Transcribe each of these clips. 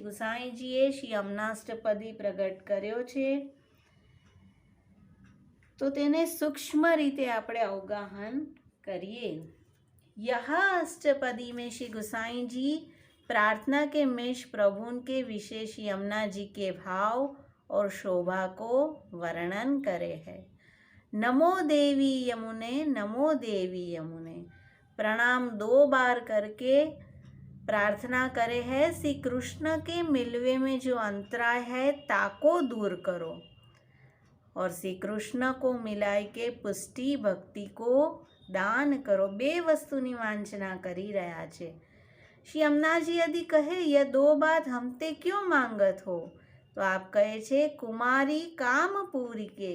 શ્રી ગુસાઈજીએ શ્રી અમનાષ્ટપદી પ્રગટ કર્યો છે તો તેને સૂક્ષ્મ રીતે આપણે અવગાહન કરીએ यह अष्टपदी में श्री गुसाई जी प्रार्थना के मेष प्रभु के विशेष यमुना जी के भाव और शोभा को वर्णन करे है नमो देवी यमुने नमो देवी यमुने प्रणाम दो बार करके પ્રાર્થના કરે है શ્રી કૃષ્ણ કે મિલવે મેં જો અંતરાય है તાકો દૂર કરો ઓર શ્રી કૃષ્ણ કો મિલાય કે પુષ્ટિ ભક્તિ કો દાન કરો બે વસ્તુની વાંચના કરી રહ્યા છે શ્રી અમનાજી યદિ કહે ય દો બાત હમતે ક્યો માંગત હો તો આપ કહે છે કુમારી કામ પૂરી કે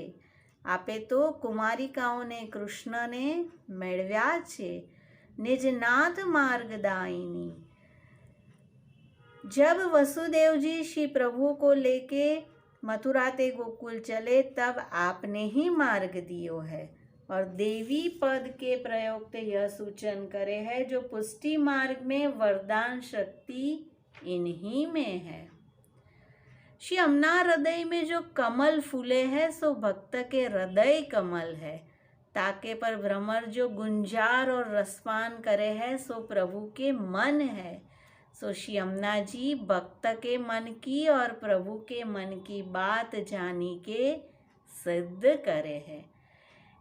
આપે તો કુમારિકાઓને કૃષ્ણને મેળવ્યા છે નિજ નાથ માર્ગદાયિની जब वसुदेव जी श्री प्रभु को लेके मथुरा ते गोकुल चले, तब आपने ही मार्ग दियो है और देवी पद के प्रयोग से यह सूचन करे है, जो पुष्टि मार्ग में वरदान शक्ति इन्हीं में है। श्री अमना हृदय में जो कमल फूले है, सो भक्त के हृदय कमल है। ताके पर भ्रमर जो गुंजार और रसपान करे है, सो प्रभु के मन है। सो श्री अमना जी, भक्त के मन की और प्रभु के मन की बात जानी के सिद्ध करे है।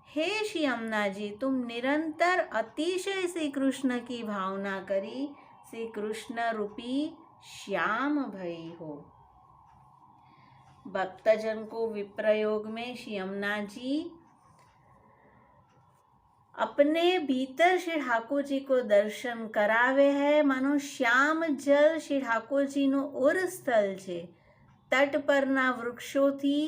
हे श्री अमना जी, तुम निरंतर अतिशय श्री कृष्ण की भावना करी श्री कृष्ण रूपी श्याम भई हो। भक्तजन को विप्रयोग में श्री यमुना जी अपने भीतर श्री ઠાકોર જી કો દર્શન કરાવે હે માનો શ્યામ જલ શ્રી ઠાકોરજીનું ઉર સ્થળ છે તટ પરના વૃક્ષોથી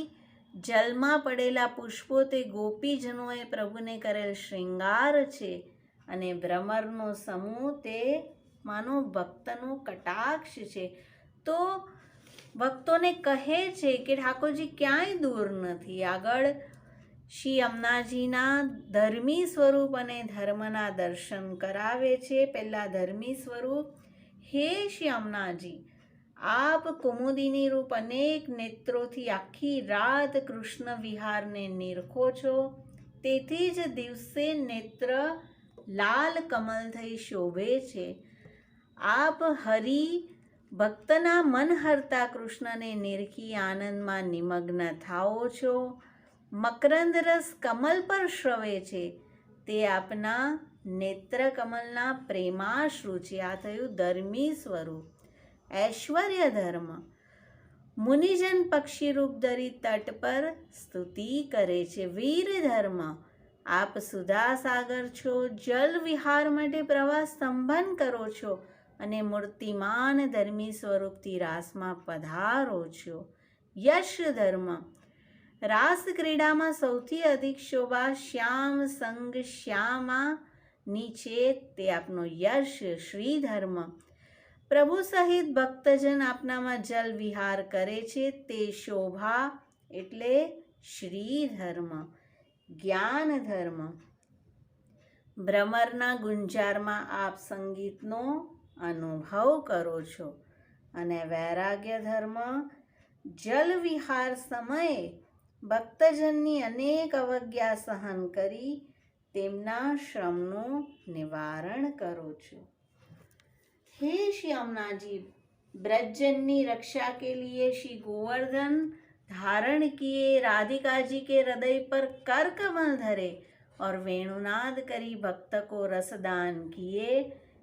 જલમાં પડેલા પુષ્પો તે ગોપીજનોએ પ્રભુને કરેલ શૃંગાર છે અને ભ્રમરનો સમૂહ તે માનો ભક્તનો કટાક્ષ છે તો ભક્તોને કહે છે કે ઠાકોરજી ક્યાંય દૂર નથી આગળ શ્રી અમનાજીના ધર્મી સ્વરૂપ અને ધર્મના દર્શન કરાવે છે. પહેલાં ધર્મી સ્વરૂપ, હે શ્રી અમનાજી, આપ કુમુદિની રૂપ અનેક નેત્રોથી આખી રાત કૃષ્ણ વિહારને નિરખો છો. તેથી જ દિવસે નેત્ર લાલ કમલ થઈ શોભે છે. આપ હરિ ભક્તના મન હરતા કૃષ્ણને નિરખી આનંદમાં નિમગ્ન થાઓ છો. મકરંદ રસ કમલ પર શ્રવે છે. તે આપના નેત્ર કમલના પ્રેમાશ્રુ છે આ થયું ધર્મી સ્વરૂપ. ઐશ્વર્ય ધર્મ. મુનિજન પક્ષી રૂપ ધરી તટ પર સ્તુતિ કરે છે. વીર ધર્મ. આપ સુધા સાગર છો, જલ વિહાર માટે પ્રવાસ સંભન કરો છો અને મૂર્તિમાન ધર્મી સ્વરૂપથી રાસમાં પધારો છો. યશ ધર્મ. રાસ ક્રીડામાં સૌથી અધિક શોભા શ્યામ સંગ શ્યામા નીચે તે આપનો યશ શ્રી ધર્મ પ્રભુ સહિત ભક્તજન આપનામાં જલ વિહાર કરે છે, તે શોભા એટલે શ્રી ધર્મ જ્ઞાન ધર્મ. ભ્રમરના ગુંજારમાં આપ સંગીતનો અનુભવ કરો છો અને વૈરાગ્ય ધર્મ જલ વિહાર સમયે ભક્તજનની અનેક અવજ્ઞા સહન કરી તેમના શ્રમનું નિવારણ કરો છો हे श्री अमना जी ब्रजजन रक्षा के लिए श्री गोवर्धन धारण किए राधिका जी के हृदय पर कर कमल धरे और वेणुनाद करी भक्त को रसदान किए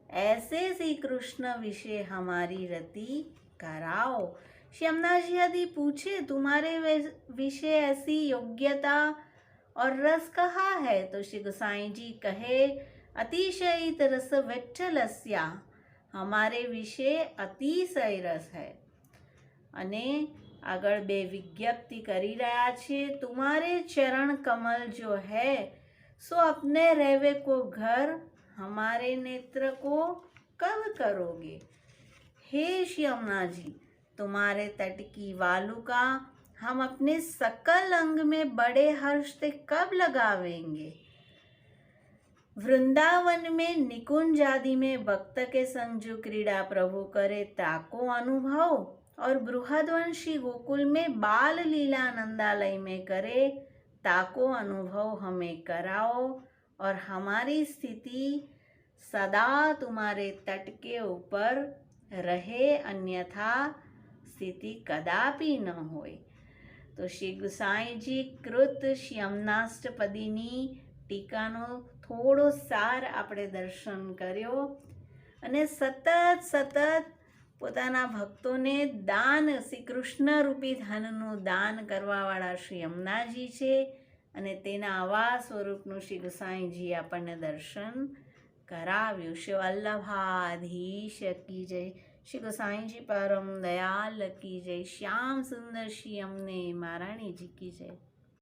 ऐसे श्री कृष्ण विषय हमारी रति कराओ श्री अमना जी यदि पूछे तुम्हारे विषय ऐसी योग्यता और रस कहा है तो श्री गोसाई जी कहे अतिशयित रस विठ्ठलस्या हमारे વિશે અતિશય રસ હૈ અને આગળ બે વિજ્ઞપ્તિ કરી રહ્યા છે તુમારે ચરણ કમલ જો હૈ सो अपने रहवे को घर हमारे नेत्र को कब करोगे हे श्यामना जी तुम्हारे तट की वालुका हम अपने सकल अंग में बड़े हर्ष से कब लगावेंगे? वृंदावन में निकुंज आदि में भक्त के संग जो क्रीड़ा प्रभु करे, ताको अनुभव और बृहदवंशी गोकुल में बाल लीला नंदालय में करे, ताको अनुभव हमें कराओ और हमारी स्थिति सदा तुम्हारे तट के ऊपर रहे, अन्यथा સ્થિતિ કદાપી ન હોય. તો શ્રી ગુસાઈજી કૃત શ્યમનાષ્ટપદીની ટીકાનો થોડો સાર આપણે દર્શન કર્યો અને સતત સતત પોતાના ભક્તોને દાન શ્રી કૃષ્ણ રૂપી ધનનું દાન કરવાવાળા શ્રી અમનાજી છે અને તેના આવા સ્વરૂપનું શ્રી ગુસાઈજી આપણને દર્શન કરાવ્યું. શ્રી વલ્લભાધીશ કી જય. શ્રી ગોસાઈજી પરમ દયાલ કી જય. શ્યામ સુંદર શ્રી અમને મહારાણીજી કી જય.